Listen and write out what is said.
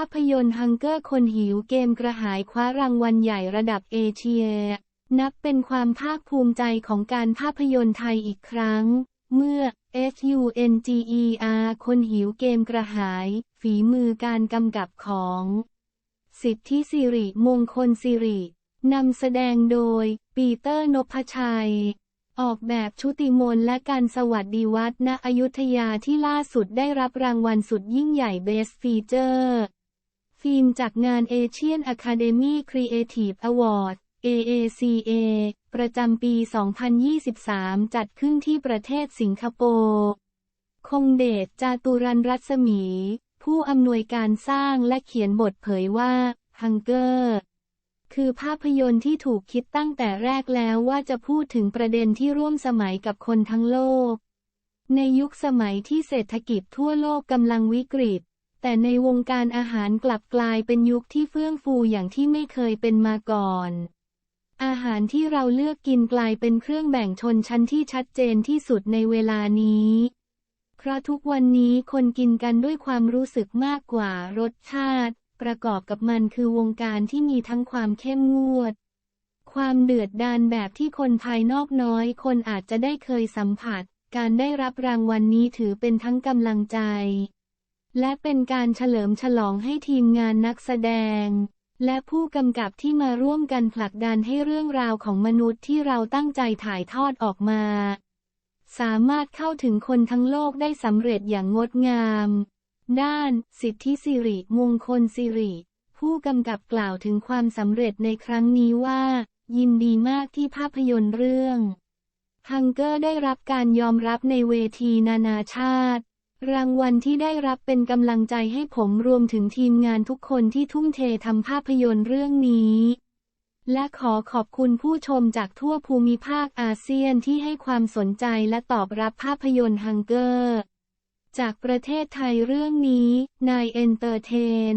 าพยนตร์ฮังเกอร์คนหิวเกมกระหายคว้ารางวัลใหญ่ระดับเอเชีย นับเป็นความภาคภูมิใจของการภาพยนตร์ไทยอีกครั้ง เมื่อ FUNGER คนหิวเกมกระหาย ฝีมือการกำกับของ สิทธิสิริมงคลสิรินำแสดงโดย ปีเตอร์นพชัย ออกแบบชุติมนและการสวัสดีวัฒณอยุธยาที่ล่าสุดได้รับรางวัลสุดยิ่งใหญ่ Best Feature มจากงาน Asian Academy Creative Award AACA ประจำปี 2023 จัดขึ้นที่ประเทศสิงคโปร์ คงเดช จาตุรันรัศมี ผู้อำนวยการสร้างและเขียนบทเผยว่า ฮังเกอร์คือภาพยนตร์ที่ถูกคิดตั้งแต่แรกแล้วว่าจะพูดถึงประเด็นที่ร่วมสมัยกับคนทั้งโลก ในยุคสมัยที่เศรษฐกิจทั่วโลกกำลังวิกฤต แต่ในวงการอาหารกลับกลายเป็นยุคที่เฟื่องฟูอย่างที่ไม่เคยเป็นมาก่อน อาหารที่เราเลือกกินกลายเป็นเครื่องแบ่งชนชั้นที่ชัดเจนที่สุดในเวลานี้เพราะทุกวันนี้คนกินกันด้วยความรู้สึกมากกว่ารสชาติ ประกอบกับมันคือวงการที่มีทั้งความเข้มงวด ความเดือดดาลแบบที่คนภายนอกน้อย คนอาจจะได้เคยสัมผัส การได้รับรางวัลนนี้ถือเป็นทั้งกำลังใจ และเป็นการเฉลิมฉลองให้ทีมงานนักแสดง และผู้กำกับที่มาร่วมกันผลักดันให้เรื่องราวของมนุษย์ที่เราตั้งใจถ่ายทอดออกมา สามารถเข้าถึงคนทั้งโลกได้สำเร็จอย่างงดงาม ด้าน สิทธิสิริมงคลสิริ ผู้กำกับกล่าวถึงความสำเร็จในครั้งนี้ว่า ยินดีมากที่ภาพยนตร์เรื่องฮังเกอร์ได้รับการยอมรับในเวทีนานาชาติ รางวัลที่ได้รับเป็นกำลังใจให้ผมรวมถึงทีมงานทุกคนที่ทุ่มเททำภาพยนตร์เรื่องนี้ และขอขอบคุณผู้ชมจากทั่วภูมิภาคอาเซียนที่ให้ความสนใจและตอบรับภาพยนตร์ฮังเกอร์ จากประเทศไทยเรื่องนี้ นายเอนเตอร์เทน